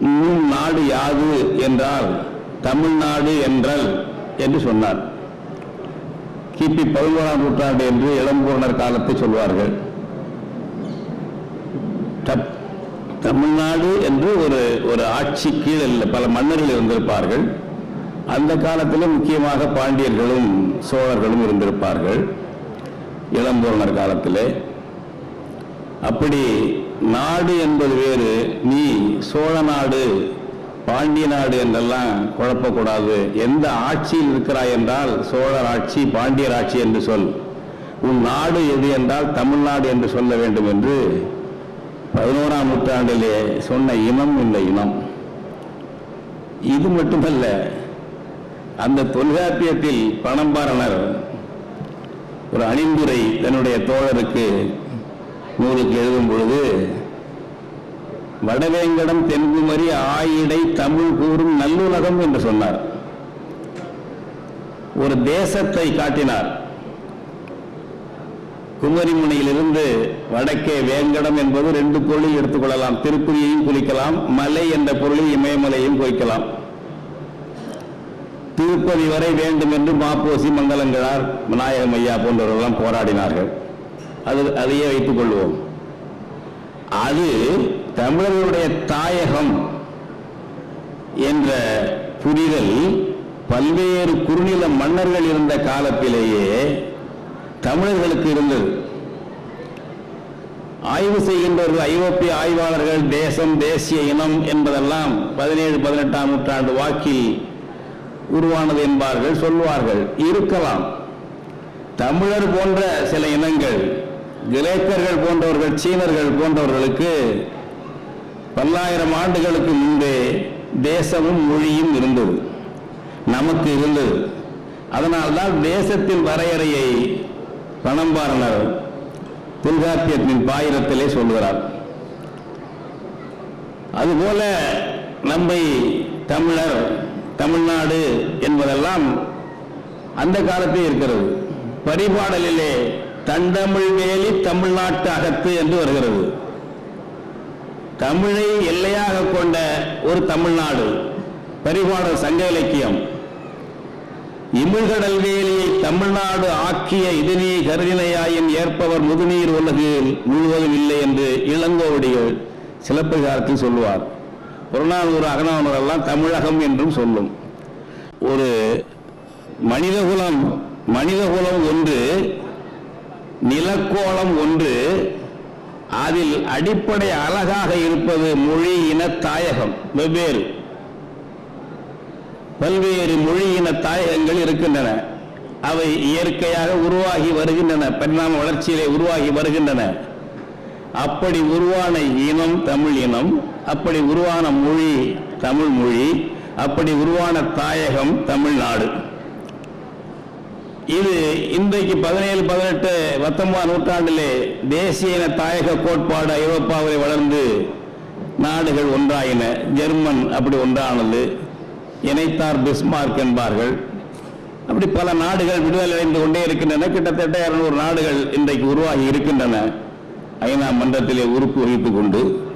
இன்னும் நாடு யாது என்றால் தமிழ்நாடு என்றல் என்று சொன்னார். கிபி பதினோராம் நூற்றாண்டு என்று இளம்பூரணர் காலத்தை சொல்வார்கள். தப்- தமிழ்நாடு என்று ஒரு ஒரு ஆட்சி கீழே இல்லை பல மன்னர்கள் இருந்திருப்பார்கள். அந்த காலத்தில் முக்கியமாக பாண்டியர்களும் சோழர்களும் இருந்திருப்பார்கள். இளம்பூரணர் காலத்திலே. அப்படி நாடு என்பது வேறு நீ சோழ நாடு பாண்டிய நாடு என்றெல்லாம் குழப்பக்கூடாது. எந்த ஆட்சியில் இருக்கிறாய் என்றால் சோழர் ஆட்சி பாண்டியர் ஆட்சி என்று சொல். உன் நாடு எது என்றால் தமிழ்நாடு என்று சொல்ல வேண்டும் என்று பதினோராம் நூற்றாண்டிலே சொன்ன இனம் இந்த இனம். இது மட்டுமல்ல அந்த தொல்காப்பியத்தில் பணம்பாரணர் ஒரு அணிந்துரை தன்னுடைய தோழருக்கு நூலுக்கு எழுதும் பொழுது வடவேங்கடம் தென்குமரி ஆயிடை தமிழ் கூறும் நல்லுலகம் என்று சொன்னார். ஒரு தேசத்தை காட்டினார். குமரிமுனையிலிருந்து வடக்கே வேங்கடம் என்பது ரெண்டு பொருளில் எடுத்துக்கொள்ளலாம். திருப்புரியையும் குறிக்கலாம் மலை என்ற பொருளில் இமயமலையும் குறிக்கலாம். திருப்பதி வரை வேண்டும் என்று மாப்போசி மங்கலங்களார் விநாயகம் ஐயா போன்றவர்களெல்லாம் போராடினார்கள். அது அதையே வைத்துக் கொள்வோம். அது தமிழர்களுடைய தாயகம் என்ற புரிதல் பல்வேறு குறுநில மன்னர்கள் இருந்த காலத்திலேயே தமிழர்களுக்கு இருந்தது. ஆய்வு செய்கின்றவர்கள் ஐரோப்பிய ஆய்வாளர்கள் தேசம் தேசிய இனம் என்பதெல்லாம் பதினேழு பதினெட்டாம் நூற்றாண்டு வாக்கில் உருவானது என்பார்கள் சொல்வார்கள். இருக்கலாம். தமிழர் போன்ற சில இனங்கள் கிரேக்கர்கள் போன்றவர்கள் சீனர்கள் போன்றவர்களுக்கு பல்லாயிரம் ஆண்டுகளுக்கு முன்பே தேசமும் மொழியும் இருந்தது. நமக்கு இருந்தது. அதனால்தான் தேசத்தின் வரையறையை பணம்பாரனர் தொல்காப்பியத்தின் பாயிரத்திலே சொல்கிறார் அதுபோல நம்மை தமிழர் தமிழ்நாடு என்பதெல்லாம் அந்த காலத்தில் இருக்கிறது. பரிபாடலிலே தந்தமிழ் வேலி தமிழ்நாட்டு அகத்து என்று வருகிறது. தமிழை எல்லையாக கொண்ட ஒரு தமிழ்நாடு பரிபாடல் சங்க இலக்கியம். இமிழ்கடல் வேலியை தமிழ்நாடு ஆக்கிய இதனே கருதினையாயின் ஏற்பவர் முதுநீர் உலகில் முழுவதும் இல்லை என்று இளங்கோவடிகள் சிலப்பதிகாரத்தில் சொல்லுவார். புறநானூறு அகநானூறு எல்லாம் தமிழகம் என்றும் சொல்லும். ஒரு மனிதகுலம் மனிதகுலம் ஒன்று நிலக்கோளம் ஒன்று அதில் அடிப்படை அழகாக இருப்பது மொழி இன தாயகம் வெவ்வேறு. பல்வேறு மொழி இன தாயகங்கள் இருக்கின்றன. அவை இயற்கையாக உருவாகி வருகின்றன பரிணாம வளர்ச்சியிலே உருவாகி வருகின்றன. அப்படி உருவான இனம் தமிழ் இனம் அப்படி உருவான மொழி தமிழ் மொழி அப்படி உருவான தாயகம் தமிழ்நாடு. இது இன்றைக்கு பதினேழு பதினெட்டு பத்தொன்பதாம் நூற்றாண்டிலே தேசிய இன தாயக கோட்பாடு ஐரோப்பாவில் வளர்ந்து நாடுகள் ஒன்றாயின. ஜெர்மன் அப்படி ஒன்றானது. இணைத்தார் பிஸ்மார்க் என்பார்கள். அப்படி பல நாடுகள் விடுதலை அடைந்து கொண்டே இருக்கின்றன. கிட்டத்தட்ட இருநூறு நாடுகள் இன்றைக்கு உருவாகி இருக்கின்றன. ஐநா மன்றத்திலே உறுப்பு வகித்துக் கொண்டு.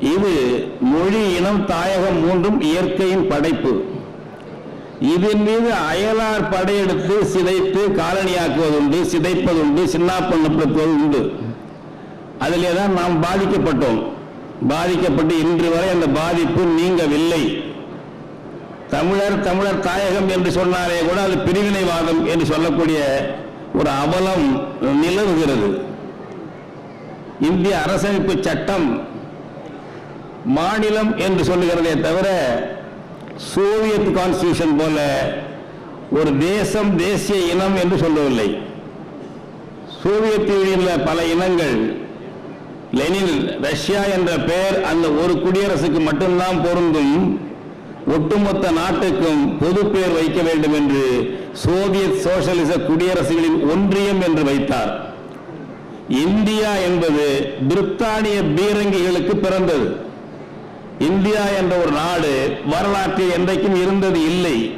இது மொழி இனம் தாயகம் மூன்றும் இயற்கையின் படைப்பு. இதன் மீது அயலார் படையெடுத்து சிதைத்து காலனியாக்குவதுண்டு சிதைப்பதுண்டு சின்னாப்பண்ணப்படுத்துவது உண்டு அதிலே தான் நாம் பாதிக்கப்பட்டோம். பாதிக்கப்பட்டு இன்று வரை அந்த பாதிப்பு நீங்கவில்லை. தமிழர் தமிழர் தாயகம் என்று சொன்னாலே கூட அது பிரிவினைவாதம் என்று சொல்லக்கூடிய ஒரு அவலம் நிலவுகிறது. இந்திய அரசமைப்பு சட்டம் மாநிலம் என்று சொல்லுகிறதே தவிர சோவியத் கான்ஸ்டியூஷன் போல ஒரு தேசம் தேசிய இனம் என்று சொல்லவில்லை. சோவியத் யூனியனில் பல இனங்கள் லெனின் ரஷ்யா என்ற பெயர் அந்த ஒரு குடியரசுக்கு மட்டும்தான் பொருந்தும். ஒட்டுமொத்த நாட்டுக்கும் பொது பெயர் வைக்க வேண்டும் என்று சோவியத் சோசியலிச குடியரசுகளின் ஒன்றியம் என்று வைத்தார். இந்தியா என்பது பிரித்தானிய பீரங்கிகளுக்கு பிறந்தது. இந்தியா என்ற ஒரு நாடு வரலாற்றில் என்றைக்கும் இருந்தது இல்லை.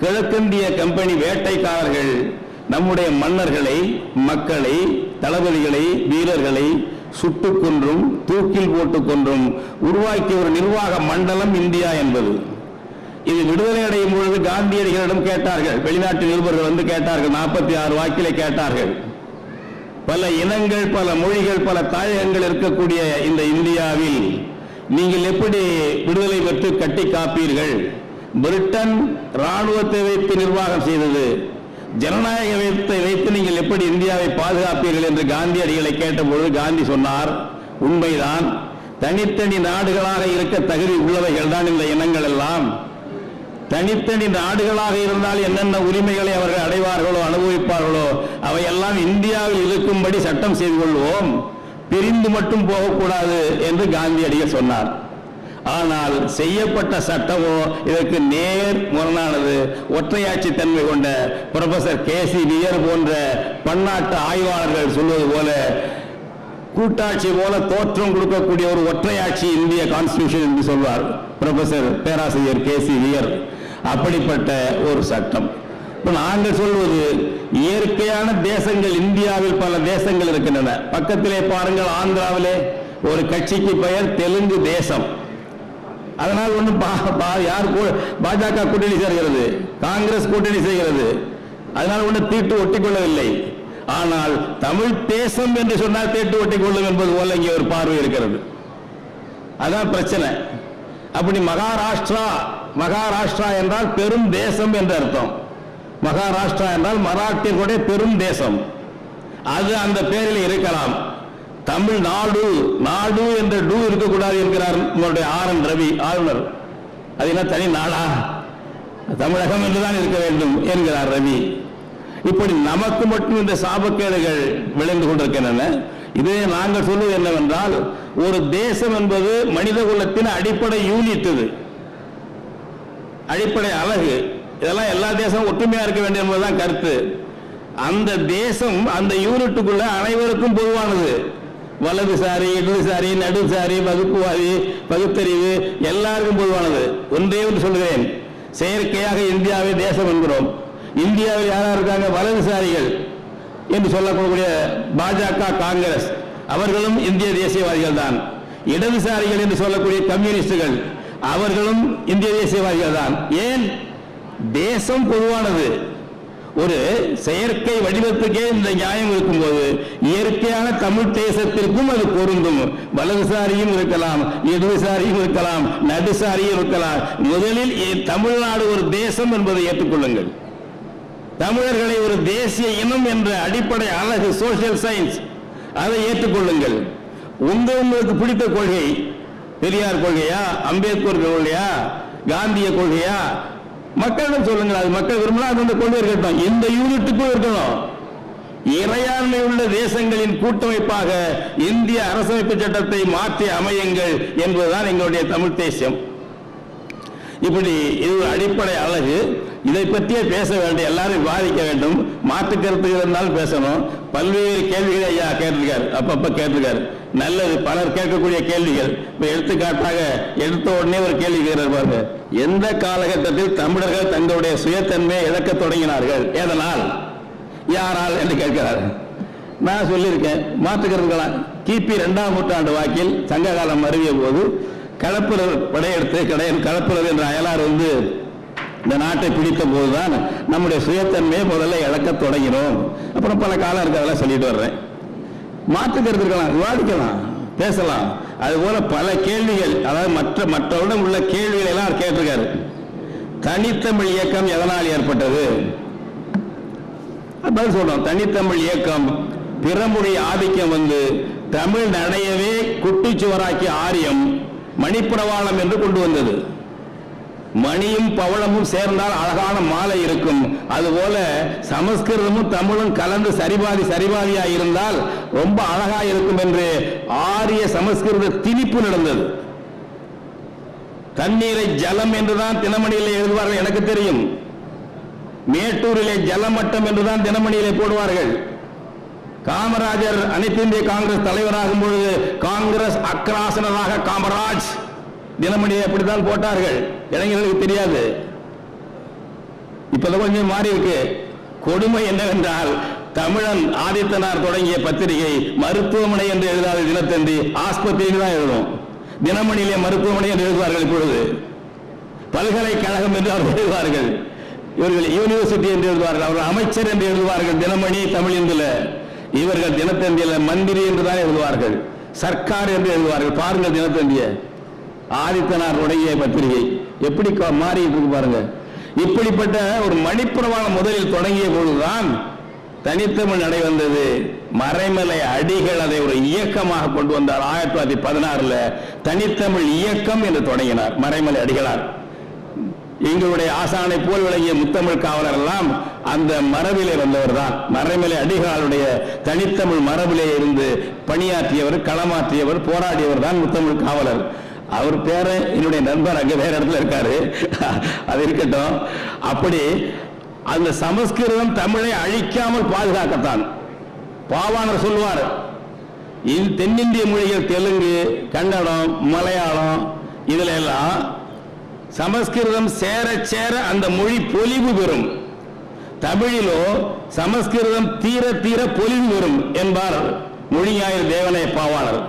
கிழக்கிந்திய கம்பெனி வேட்டைக்காரர்கள் நம்முடைய மன்னர்களை மக்களை தளபதிகளை வீரர்களை சுட்டுக் கொன்றும் தூக்கில் போட்டுக் கொன்றும் உருவாக்கிய ஒரு நிர்வாக மண்டலம் இந்தியா என்பது. இது விடுதலை அடையும் பொழுது காந்தியடிகளிடம் கேட்டார்கள் வெளிநாட்டு நிருபர்கள் வந்து கேட்டார்கள் நாற்பத்தி ஆறு வாக்கிலே கேட்டார்கள். பல இனங்கள் பல மொழிகள் பல தாயகங்கள் இருக்கக்கூடிய இந்த இந்தியாவில் நீங்கள் எப்படி விடுதலை பெற்று கட்டி காப்பீர்கள்? பிரிட்டன் ராணுவத்தை வைத்து நிர்வாகம் செய்தது. ஜனநாயகத்தை வைத்து நீங்கள் எப்படி இந்தியாவை பாதுகாப்பீர்கள் என்று காந்தியடிகளை கேட்டபொழுது காந்தி சொன்னார் உண்மைதான். தனித்தனி நாடுகளாக இருக்க தகுதி உள்ளவைகள் தான் இந்த இனங்கள் எல்லாம். தனித்தனி நாடுகளாக இருந்தால் என்னென்ன உரிமைகளை அவர்கள் அடைவார்களோ அனுபவிப்பார்களோ அவையெல்லாம் இந்தியாவில் இருக்கும்படி சட்டம் செய்து கொள்வோம். பிரிந்து மட்டும் போகக்கூடாது என்று காந்தியடிகள் சொன்னார். ஆனால் செய்யப்பட்ட சட்டமோ இதற்கு நேர் முரணானது ஒற்றையாட்சி தன்மை கொண்ட புரொஃபசர் கே சி வியர் போன்ற பன்னாட்டு ஆய்வாளர்கள் சொல்வது போல கூட்டாட்சி போல தோற்றம் கொடுக்கக்கூடிய ஒரு ஒற்றையாட்சி இந்திய கான்ஸ்டியூஷன் என்று சொல்வார் புரொஃபசர் பேராசிரியர் கே சி வியர். அப்படிப்பட்ட ஒரு சட்டம். இப்போ நாங்கள் சொல்வது இயற்கையான தேசங்கள் இந்தியாவில் பல தேசங்கள் இருக்கின்றன. பக்கத்திலே பாருங்கள் ஆந்திராவிலே ஒரு கட்சிக்கு பெயர் தெலுங்கு தேசம். அதனால் ஒன்றும் யார் கூ- பாஜக கூட்டணி சேர்கிறது காங்கிரஸ் கூட்டணி செய்கிறது அதனால் ஒன்றும் தீட்டு ஒட்டிக்கொள்ளவில்லை. ஆனால் தமிழ் தேசம் என்று சொன்னால் தீட்டு ஒட்டிக்கொள்ளும் என்பது போல இங்கே ஒரு பார்வை இருக்கிறது. அதான் பிரச்சனை. அப்படி மகாராஷ்டிரா மகாராஷ்டிரா என்றால் பெரும் தேசம் என்று அர்த்தம். மகாராஷ்டிரா என்றால் மராட்டியர்களுடைய பெரும் தேசம். அது அந்த பேரில் இருக்கலாம். தமிழ் நாடு என்ற டூ இருக்கக்கூடாது என்கிறார் உங்களுடைய ஆர் என் ரவி ஆளுநர். அது என்ன தனி நாடா? தமிழகம் என்றுதான் இருக்க வேண்டும் என்கிறார் ரவி. இப்படி நமக்கு மட்டும் இந்த சாபக்கேடுகள் விளைந்து கொண்டிருக்கின்றன. இதே நாங்கள் சொல்வது என்னவென்றால் ஒரு தேசம் என்பது மனித குலத்தின் அடிப்படை யூனிட் இது. அடிப்படை அழகு. இதெல்லாம் எல்லா தேசமும் ஒற்றுமையா இருக்க வேண்டும் என்பதுதான் கருத்து. அந்த தேசம் அந்த யூனிட்டுக்குள்ள அனைவருக்கும் பொதுவானது. வலதுசாரி இடதுசாரி நடுசாரி வகுப்புவாதி பகுத்தறிவு எல்லாருக்கும் பொதுவானது. ஒன்றே ஒன்று சொல்கிறேன் செயற்கையாக இந்தியாவை தேசம் என்கிறோம். இந்தியாவில் யாரா இருக்காங்க? வலதுசாரிகள் என்று சொல்லக்கூடிய பாஜக காங்கிரஸ். அவர்களும் இந்திய தேசியவாதிகள் தான் இடதுசாரிகள் என்று சொல்லக்கூடிய கம்யூனிஸ்டுகள். அவர்களும் இந்திய தேசியவாதிகள் தான் ஏன்? தேசம் பொதுவானது. ஒரு செயற்கை வடிவத்துக்கே இந்த நியாயம் இருக்கும்போது இயற்கையான தமிழ் தேசத்திற்கும் அது பொருந்தும். வலதுசாரியும் இருக்கலாம் இடதுசாரியும் இருக்கலாம் நடுசாரியும் இருக்கலாம். முதலில் தமிழ்நாடு ஒரு தேசம் என்பதை ஏற்றுக்கொள்ளுங்கள். தமிழர்களை ஒரு தேசிய இனம் என்ற அடிப்படை அழகு சோசியல் சயின்ஸ் அதை ஏற்றுக்கொள்ளுங்கள். உங்க உங்களுக்கு பிடித்த கொள்கை பெரியார் கொள்கையா அம்பேத்கர் கொள்கையா காந்திய கொள்கையா மக்களிடம் சொல்லுங்கள் அது மக்கள் விரும்பினா அது வந்து கொண்டு இருக்கட்டும் இந்த யூனிட்டுக்கும் இருக்கணும். இறையாண்மை உள்ள தேசங்களின் கூட்டமைப்பாக இந்திய அரசமைப்பு சட்டத்தை மாற்றி அமையுங்கள் என்பதுதான் எங்களுடைய தமிழ் தேசியம். இப்படி இது ஒரு அடிப்படை அழகு. இதை பற்றியே பேச வேண்டும் எல்லாரும் விவாதிக்க வேண்டும். மாற்று கருத்துகள் இருந்தாலும் பேசணும். பல்வேறு கேள்விகளை ஐயா கேட்டிருக்காரு. அப்பப்ப கேட்டிருக்காரு. நல்லது பலர் கேட்கக்கூடிய கேள்விகள். இப்ப எடுத்துக்காட்டாக எடுத்த உடனே ஒரு கேள்வி கேட்கிறார் பாருங்க. எந்த காலகட்டத்தில் தமிழர்கள் தங்களுடைய சுயத்தன்மையை இழக்கத் தொடங்கினார்கள்? எதனால்? யாரால் என்று கேட்கிறார். நான் சொல்லியிருக்கேன். மாற்றுக்கிறதுக்கலாம் கிபி இரண்டாம் நூற்றாண்டு வாக்கில் சங்ககாலம் அருவிய போது களப்பிரர் படையெடுத்து கடை களப்பிரர் என்ற அயலார் வந்து இந்த நாட்டை பிடித்த போதுதான் நம்முடைய சுயத்தன்மையை முதல்ல இழக்க தொடங்கினோம் அப்புறம் பல காலம் இருக்கு அதெல்லாம் சொல்லிட்டு வர்றேன். மாற்றுக்கிறது இருக்கலாம் விவாதிக்கலாம் பேசலாம். அதுபோல பல கேள்விகள் அதாவது மற்ற மற்றவரிடம் உள்ள கேள்விகளை எல்லாம் அவர் கேட்டிருக்காரு. தனித்தமிழ் இயக்கம் எதனால் ஏற்பட்டது? பதில் சொல்றோம். தனித்தமிழ் இயக்கம் பிறமொழி ஆதிக்கம் வந்து தமிழ் நடையவே குட்டிச்சுவராக்கிய ஆரியம் மணிப்பிரவாளம் என்று கொண்டு வந்தது. மணியும் பவளமும் சேர்ந்தால் அழகான மாலை இருக்கும். அதுபோல சமஸ்கிருதமும் தமிழும் கலந்து சரிபாதி சரிபாதியா இருந்தால் ரொம்ப அழகா இருக்கும் என்று ஆரிய சமஸ்கிருத திணிப்பு நடந்தது. தண்ணீரை ஜலம் என்றுதான் தினமணியில் எழுதுவார்கள் எனக்கு தெரியும். மேட்டூரிலே ஜலமட்டம் என்றுதான் தினமணியிலே போடுவார்கள். காமராஜர் அனைத்து இந்திய காங்கிரஸ் தலைவராகும் பொழுது காங்கிரஸ் அக்ராசனராக காமராஜ் தினமணியை அப்படித்தான் போட்டார்கள். இளைஞர்களுக்கு தெரியாது. இப்பதான் கொஞ்சம் மாறி இருக்கு. கொடுமை என்னவென்றால் தமிழன் ஆதித்தனார் தொடங்கிய பத்திரிகை மருத்துவமனை என்று எழுதாத தினத்தந்தி ஆஸ்பத்திரியில் தான் எழுதும் தினமணியிலே மருத்துவமனை என்று எழுதுவார்கள் இப்பொழுது. பல்கலைக்கழகம் என்று அவர்கள் எழுதுவார்கள். இவர்கள் யூனிவர்சிட்டி என்று எழுதுவார்கள். அவர்கள் அமைச்சர் என்று எழுதுவார்கள். தினமணி தமிழ் இந்துல இவர்கள் தினத்தந்தியில மந்திரி என்று தான் எழுதுவார்கள். சர்க்கார் என்று எழுதுவார்கள். பாருங்கள் தினத்தந்திய. ஆதித்தனாருடைய பத்திரிகை. எப்படி மாறி இருக்கு பாருங்க. இப்படிப்பட்ட ஒரு மணிப்புறமான முதலில் தொடங்கிய பொழுதுதான் தனித்தமிழ் நடை வந்தது. மறைமலை அடிகள் அதை ஒரு இயக்கமாக கொண்டு வந்தார். ஆயிரத்தி தொள்ளாயிரத்தி பதினாறுல தனித்தமிழ் இயக்கம் என்று தொடங்கினார் மறைமலை அடிகளார். எங்களுடைய ஆசானை போல் விளங்கிய முத்தமிழ் காவலர் எல்லாம் அந்த மரபிலே வந்தவர் தான் மறைமலை அடிகளாருடைய தனித்தமிழ் மரபிலே இருந்து பணியாற்றியவர் களமாற்றியவர் போராடியவர் தான் முத்தமிழ் காவலர். அவர் பேர என்னுடைய நண்பர் அங்க வேற இடத்துல இருக்காரு. அது இருக்கட்டும். அப்படி அந்த சமஸ்கிருதம் தமிழை அழிக்காமல் பாதுகாக்கத்தான். பாவாணர் சொல்வார் தென்னிந்திய மொழிகள் தெலுங்கு கன்னடம் மலையாளம் இதுல எல்லாம் சமஸ்கிருதம் சேர சேர அந்த மொழி பொலிவு பெறும். தமிழிலோ சமஸ்கிருதம் தீர தீர பொலிவு பெறும் என்பார் மொழிஞாயிறு தேவனைய பாவாளர்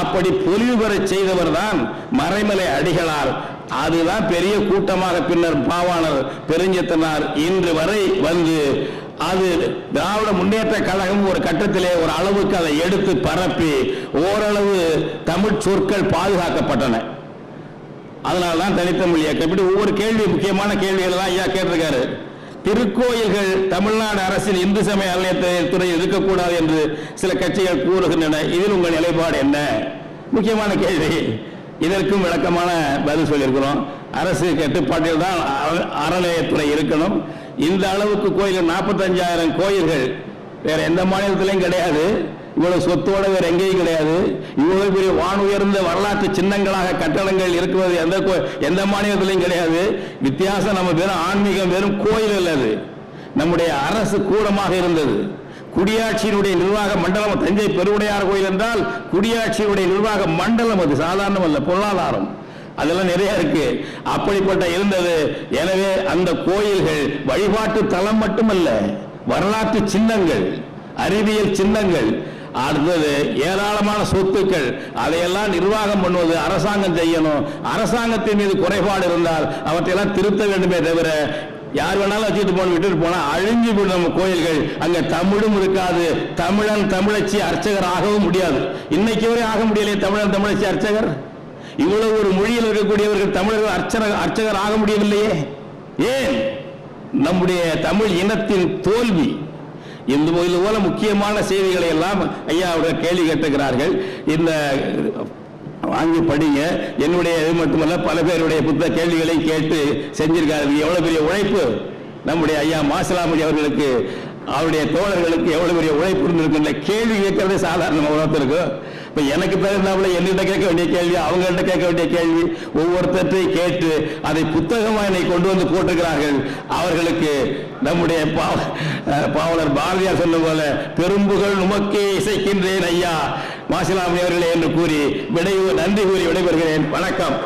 அப்படி பொலிவு பெறச் செய்தவர் தான் மறைமலை அடிகளார். அதுதான் பெரிய கூட்டமாக பின்னர் பாவாணர் பெருஞ்சத்தனார் இன்று வரை வந்து அது திராவிட முன்னேற்ற கழகம் ஒரு கட்டத்திலே ஒரு அளவுக்கு அதை எடுத்து பரப்பி ஓரளவு தமிழ் சொற்கள் பாதுகாக்கப்பட்டன. அதனால தான் தனித்தமிழ் இயக்கம். இப்படி ஒவ்வொரு கேள்வி முக்கியமான கேள்விகள் தான் ஐயா கேட்டிருக்காரு. திருக்கோயில்கள் தமிழ்நாடு அரசின் இந்து சமய துறை இருக்கக்கூடாது என்று சில கட்சிகள் கூறுகின்றன. இதில் உங்கள் நிலைப்பாடு என்ன? முக்கியமான கேள்வி. இதற்கும் விளக்கமான பதில் சொல்லியிருக்கிறோம். அரசு கட்டுப்பாட்டில் தான் அறநிலையத்துறை இருக்கணும். இந்த அளவுக்கு கோயில்கள் நாற்பத்தஞ்சாயிரம் கோயில்கள். வேற எந்த மாநிலத்திலையும் கிடையாது. இவ்வளவு சொத்தோட வேறு எங்கேயும் கிடையாது. இவ்வளவு பெரிய வான் உயர்ந்த வரலாற்று சின்னங்களாக கட்டடங்கள் இருக்கிறது எந்த கோ- எந்த மாநிலத்திலையும் கிடையாது. வித்தியாசம் நம்ம வெறும் ஆன்மீகம் வெறும் கோயில் அல்லது நம்முடைய அரசு கூடமாக இருந்தது. குடியாட்சியினுடைய நிர்வாக மண்டலம் தஞ்சை பெருவுடையார் கோயில் என்றால் குடியாட்சியினுடைய நிர்வாக மண்டலம் அது சாதாரணம் அல்ல பொருளாதாரம். அதெல்லாம் நிறைய இருக்கு. அப்படிப்பட்ட இருந்தது. எனவே அந்த கோயில்கள் வழிபாட்டு தலம் மட்டுமல்ல வரலாற்று சின்னங்கள் அறிவியல் சின்னங்கள் அடுத்தது ஏராளமான சொத்துக்கள். அதையெல்லாம் நிர்வாகம் பண்ணுவது அரசாங்கம் செய்யணும். அரசாங்கத்தின் மீது குறைபாடு இருந்தால் அவற்றையெல்லாம் திருத்த வேண்டுமே தவிர யார் வேணாலும் வச்சுட்டு போன விட்டுட்டு போனா அழிஞ்சு போடும் நம்ம கோயில்கள். அங்க தமிழும் இருக்காது. தமிழன் தமிழச்சி அர்ச்சகர் ஆகவும் முடியாது. இன்னைக்கு வரை ஆக முடியலையே தமிழன் தமிழச்சி அர்ச்சகர்? இவ்வளவு ஒரு மொழியில் இருக்கக்கூடியவர்கள் தமிழர்கள் அர்ச்சன அர்ச்சகர் ஆக முடியவில்லையே? ஏன்? நம்முடைய தமிழ் இனத்தின் தோல்வி. இந்த இது போல முக்கியமான செய்திகளை எல்லாம் ஐயா அவர்கள் கேள்வி கேட்டுக்கிறார்கள் இந்த வாங்கி படிங்க. என்னுடைய இது மட்டுமல்ல பல பேருடைய புத்த கேள்விகளை கேட்டு செஞ்சிருக்காரு. எவ்வளவு பெரிய உழைப்பு? நம்முடைய ஐயா மாசலாமுடி அவர்களுக்கு அவருடைய தோழர்களுக்கு எவ்வளவு பெரிய உழைப்பு இருந்திருக்கு கேள்வி கேட்கறது சாதாரண உலகத்திற்கு. இப்ப எனக்கு தகுந்தாப்புல என்னிட்ட கேட்க வேண்டிய கேள்வி அவங்கள்ட்ட கேட்க வேண்டிய கேள்வி ஒவ்வொருத்தரை கேட்டு அதை புத்தகமா என்னை கொண்டு வந்து போட்டிருக்கிறார்கள். அவர்களுக்கு நம்முடைய பாவலர் பாரதியார் சொல்லும் போல பெரும்புகள் உமக்கே இசைக்கின்றேன் ஐயா. மாசிலாமி அவர்களே என்று கூறி விடை நன்றி கூறி விடைபெறுகிறேன். வணக்கம்.